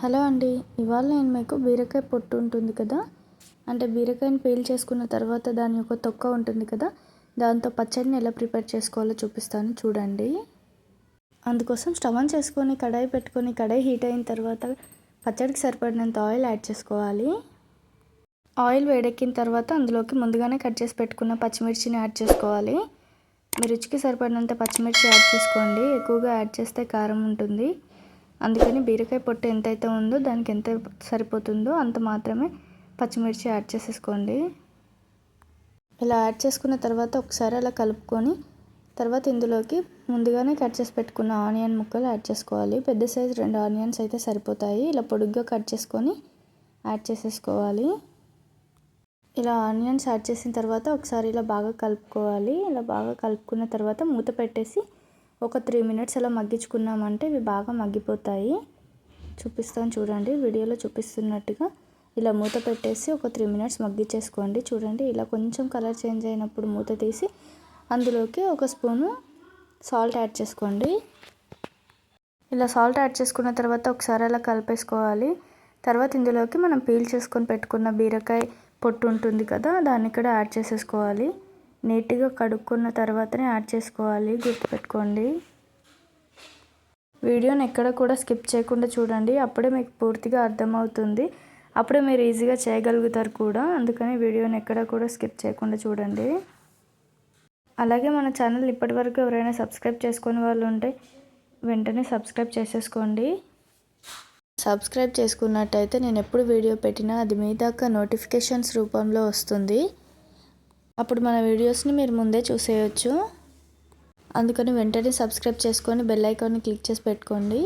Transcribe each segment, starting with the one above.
Hello అండి ఇవాళ నేను మీకు బీరకాయ పొట్టు ఉంటుంది కదా? అంటే బీరకాయని పీల్ చేసుకున్న తర్వాత దాని యొక్క తొక్క ఉంటుంది కదా? దాంతో పచ్చడిని ఎలా ప్రిపేర్ చేసుకోవాలో చూపిస్తాను చూడండి. అందుకోసం స్టవ్ ఆన్ చేసుకొని కడాయి పెట్టుకొని కడాయి హీట్ అయిన తర్వాత పచ్చడికి సరిపడినంత ఆయిల్ యాడ్ చేసుకోవాలి. ఆయిల్ వేడెక్కిన తర్వాత అందులోకి ముందుగానే కట్ చేసి పెట్టుకున్న పచ్చిమిర్చిని యాడ్ చేసుకోవాలి. మీ రుచికి సరిపడినంత పచ్చిమిర్చి యాడ్ చేసుకోండి ఎక్కువగా యాడ్ చేస్తే కారం ఉంటుంది. అందుకని బీరకాయ పొట్టు ఎంతైతే ఉందో దానికి ఎంత సరిపోతుందో అంత మాత్రమే పచ్చిమిర్చి యాడ్ చేసేసుకోండి. ఇలా యాడ్ చేసుకున్న తర్వాత ఒకసారి అలా కలుపుకొని తర్వాత ఇందులోకి ముందుగానే కట్ చేసి పెట్టుకున్న ఆనియన్ ముక్కలు యాడ్ చేసుకోవాలి. పెద్ద సైజు రెండు ఆనియన్స్ అయితే సరిపోతాయి. ఇలా పొడుగ్గా కట్ చేసుకొని యాడ్ చేసేసుకోవాలి. ఇలా ఆనియన్స్ యాడ్ చేసిన తర్వాత ఒకసారి ఇలా బాగా కలుపుకోవాలి. ఇలా బాగా కలుపుకున్న తర్వాత మూత పెట్టేసి ఒక త్రీ మినిట్స్ అలా మగ్గించుకున్నామంటే ఇవి బాగా మగ్గిపోతాయి. చూపిస్తాను చూడండి వీడియోలో చూపిస్తున్నట్టుగా. ఇలా మూత పెట్టేసి ఒక త్రీ మినిట్స్ మగ్గించేసుకోండి. చూడండి ఇలా కొంచెం కలర్ చేంజ్ అయినప్పుడు మూత తీసి అందులోకి ఒక స్పూను సాల్ట్ యాడ్ చేసుకోండి. ఇలా సాల్ట్ యాడ్ చేసుకున్న తర్వాత ఒకసారి అలా కలిపేసుకోవాలి. తర్వాత ఇందులోకి మనం పీల్ చేసుకొని పెట్టుకున్న బీరకాయ పొట్టు ఉంటుంది కదా దాన్ని కూడా యాడ్ చేసేసుకోవాలి. నీట్గా కడుక్కున్న తర్వాతనే యాడ్ చేసుకోవాలి. గుర్తుపెట్టుకోండి. వీడియోని ఎక్కడ కూడా స్కిప్ చేయకుండా చూడండి. అప్పుడే మీకు పూర్తిగా అర్థమవుతుంది. అప్పుడే మీరు ఈజీగా చేయగలుగుతారు కూడా. అందుకని వీడియోని ఎక్కడ కూడా స్కిప్ చేయకుండా చూడండి. అలాగే మన ఛానల్ ఇప్పటివరకు ఎవరైనా సబ్స్క్రైబ్ చేసుకునే వాళ్ళు ఉంటే వెంటనే సబ్స్క్రైబ్ చేసేసుకోండి. సబ్స్క్రైబ్ చేసుకున్నట్టయితే నేను ఎప్పుడు వీడియో పెట్టినా అది మీ దాకా నోటిఫికేషన్స్ రూపంలో వస్తుంది. అప్పుడు మన వీడియోస్ని మీరు ముందే చూసేయచ్చు. అందుకని వెంటనే సబ్స్క్రైబ్ చేసుకొని బెల్ ఐకాన్ని క్లిక్ చేసి పెట్టుకోండి.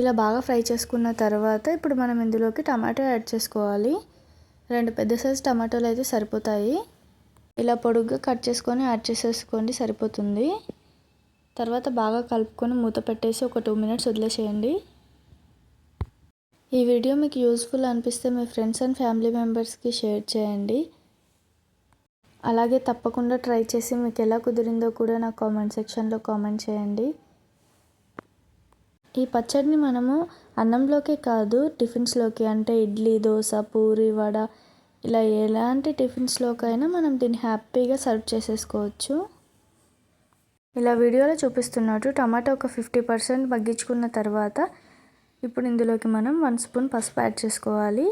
ఇలా బాగా ఫ్రై చేసుకున్న తర్వాత ఇప్పుడు మనం ఇందులోకి టమాటో యాడ్ చేసుకోవాలి. రెండు పెద్ద సైజు టమాటోలు అయితే సరిపోతాయి. ఇలా పొడుగ్గా కట్ చేసుకొని యాడ్ చేసేసుకోండి సరిపోతుంది. తర్వాత బాగా కలుపుకొని మూత పెట్టేసి ఒక టూ మినిట్స్ వదిలేసేయండి. ఈ వీడియో మీకు యూస్ఫుల్ అనిపిస్తే మీ ఫ్రెండ్స్ అండ్ ఫ్యామిలీ మెంబర్స్కి షేర్ చేయండి. అలాగే తప్పకుండా ట్రై చేసి మీకు ఎలా కుదిరిందో కూడా నా కామెంట్ సెక్షన్లో కామెంట్ చేయండి. ఈ పచ్చడిని మనము అన్నంలోకే కాదు టిఫిన్స్లోకి అంటే ఇడ్లీ దోశ పూరి వడ ఇలా ఎలాంటి టిఫిన్స్లోకైనా మనం దీన్ని హ్యాపీగా సర్వ్ చేసేసుకోవచ్చు. ఇలా వీడియోలో చూపిస్తున్నట్టు టమాటా ఒక ఫిఫ్టీ పర్సెంట్ మగ్గించుకున్న తర్వాత ఇప్పుడు ఇందులోకి మనం వన్ స్పూన్ పసుపు యాడ్ చేసుకోవాలి.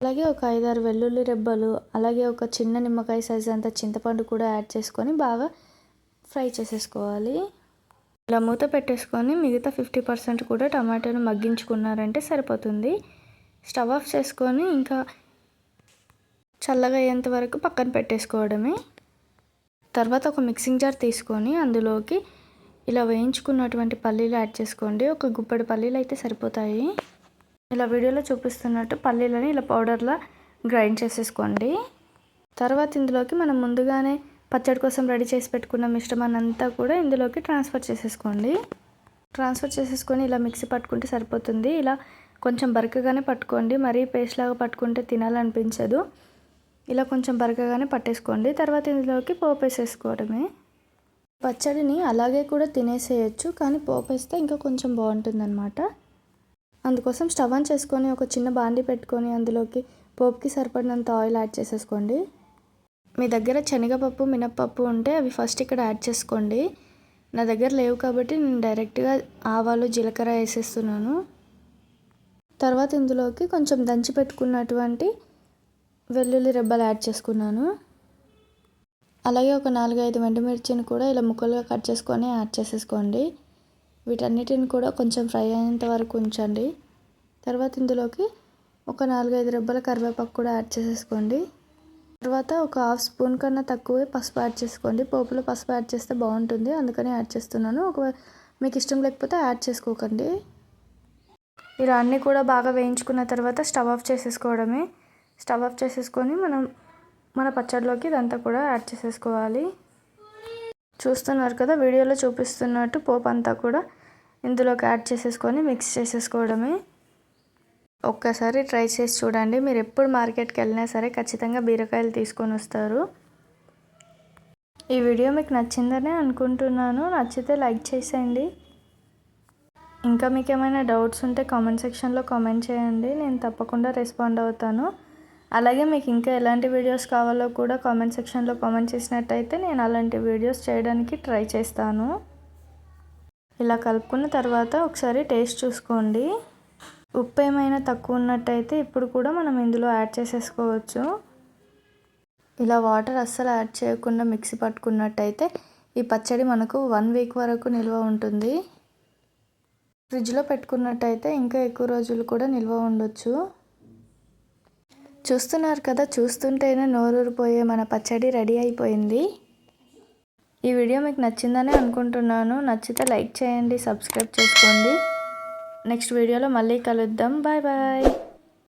అలాగే ఒక ఐదారు వెల్లుల్లి రెబ్బలు అలాగే ఒక చిన్న నిమ్మకాయ సైజ్ అంత చింతపండు కూడా యాడ్ చేసుకొని బాగా ఫ్రై చేసేసుకోవాలి. ఇలా మూత పెట్టేసుకొని మిగతా ఫిఫ్టీ పర్సెంట్ కూడా టమాటాను మగ్గించుకున్నారంటే సరిపోతుంది. స్టవ్ ఆఫ్ చేసుకొని ఇంకా చల్లగా అయ్యేంత వరకు పక్కన పెట్టేసుకోవడమే. తర్వాత ఒక మిక్సింగ్ జార్ తీసుకొని అందులోకి ఇలా వేయించుకున్నటువంటి పల్లీలు యాడ్ చేసుకోండి. ఒక గుప్పెడు పల్లీలు అయితే సరిపోతాయి. ఇలా వీడియోలో చూపిస్తున్నట్టు పల్లీలని ఇలా పౌడర్లా గ్రైండ్ చేసేసుకోండి. తర్వాత ఇందులోకి మనం ముందుగానే పచ్చడి కోసం రెడీ చేసి పెట్టుకున్న మిశ్రమాన్ని అంతా కూడా ఇందులోకి ట్రాన్స్ఫర్ చేసేసుకోండి. ట్రాన్స్ఫర్ చేసేసుకొని ఇలా మిక్సీ పట్టుకుంటే సరిపోతుంది. ఇలా కొంచెం బరకగానే పట్టుకోండి. మరీ పేస్ట్ లాగా పట్టుకుంటే తినాలనిపించదు. ఇలా కొంచెం బరకగానే పట్టేసుకోండి. తర్వాత ఇందులోకి పోపు వేసేసుకోవడమే. పచ్చడిని అలాగే కూడా తినేసేయచ్చు కానీ పోపు వేస్తే ఇంకా కొంచెం బాగుంటుందన్నమాట. అందుకోసం స్టవ్ ఆన్ చేసుకొని ఒక చిన్న బాండి పెట్టుకొని అందులోకి పోపుకి సరిపడినంత ఆయిల్ యాడ్ చేసేసుకోండి. మీ దగ్గర శనగపప్పు మినప్పప్పు ఉంటే అవి ఫస్ట్ ఇక్కడ యాడ్ చేసుకోండి. నా దగ్గర లేవు కాబట్టి నేను డైరెక్ట్గా ఆవాలు జీలకర్ర వేసేస్తున్నాను. తర్వాత ఇందులోకి కొంచెం దంచి పెట్టుకున్నటువంటి వెల్లుల్లి రెబ్బలు యాడ్ చేసుకున్నాను. అలాగే ఒక నాలుగైదు వెండిమిర్చిని కూడా ఇలా ముక్కలుగా కట్ చేసుకొని యాడ్ చేసేసుకోండి. వీటన్నిటిని కూడా కొంచెం ఫ్రై అయ్యేంత వరకు ఉంచండి. తర్వాత ఇందులోకి ఒక నాలుగైదు రెబ్బల కరివేపాకు కూడా యాడ్ చేసేసుకోండి. తర్వాత ఒక హాఫ్ స్పూన్ కన్నా తక్కువే పసుపు యాడ్ చేసుకోండి. పోపులో పసుపు యాడ్ చేస్తే బాగుంటుంది. అందుకని యాడ్ చేస్తున్నాను. ఒకవేళ మీకు ఇష్టం లేకపోతే యాడ్ చేసుకోకండి. ఇలా అన్నీ కూడా బాగా వేయించుకున్న తర్వాత స్టవ్ ఆఫ్ చేసేసుకోవడమే. స్టవ్ ఆఫ్ చేసేసుకొని మనం మన పచ్చడిలోకి ఇదంతా కూడా యాడ్ చేసేసుకోవాలి. చూస్తున్నారు కదా వీడియోలో చూపిస్తున్నట్టు పోపు అంతా కూడా. ఇందులోకి యాడ్ చేసేసుకొని మిక్స్ చేసేసుకోవడమే. ఒక్కసారి ట్రై చేసి చూడండి. మీరు ఎప్పుడు మార్కెట్కి వెళ్ళినా సరే ఖచ్చితంగా బీరకాయలు తీసుకొని వస్తారు. ఈ వీడియో మీకు నచ్చిందనే అనుకుంటున్నాను. నచ్చితే లైక్ చేసేయండి. ఇంకా మీకు ఏమైనా డౌట్స్ ఉంటే కామెంట్ సెక్షన్లో కామెంట్ చేయండి. నేను తప్పకుండా రెస్పాండ్ అవుతాను. అలాగే మీకు ఇంకా ఎలాంటి వీడియోస్ కావాలో కూడా కామెంట్ సెక్షన్లో కామెంట్ చేసినట్టయితే నేను అలాంటి వీడియోస్ చేయడానికి ట్రై చేస్తాను. ఇలా కలుపుకున్న తర్వాత ఒకసారి టేస్ట్ చూసుకోండి. ఉప్పు ఏమైనా తక్కువ ఉన్నట్టయితే ఇప్పుడు కూడా మనం ఇందులో యాడ్ చేసేసుకోవచ్చు. ఇలా వాటర్ అస్సలు యాడ్ చేయకుండా మిక్సీ పట్టుకున్నట్టయితే ఈ పచ్చడి మనకు వన్ వీక్ వరకు నిల్వ ఉంటుంది. ఫ్రిడ్జ్లో పెట్టుకున్నట్టయితే ఇంకా ఎక్కువ రోజులు కూడా నిల్వ ఉండొచ్చు. చూస్తున్నారు కదా చూస్తుంటేనే నోరూరిపోయే మన పచ్చడి రెడీ అయిపోయింది. ఈ వీడియో మీకు నచ్చిందని అనుకుంటున్నాను. నచ్చితే లైక్ చేయండి సబ్స్క్రైబ్ చేసుకోండి. నెక్స్ట్ వీడియోలో మళ్ళీ కలుద్దాం. Bye bye.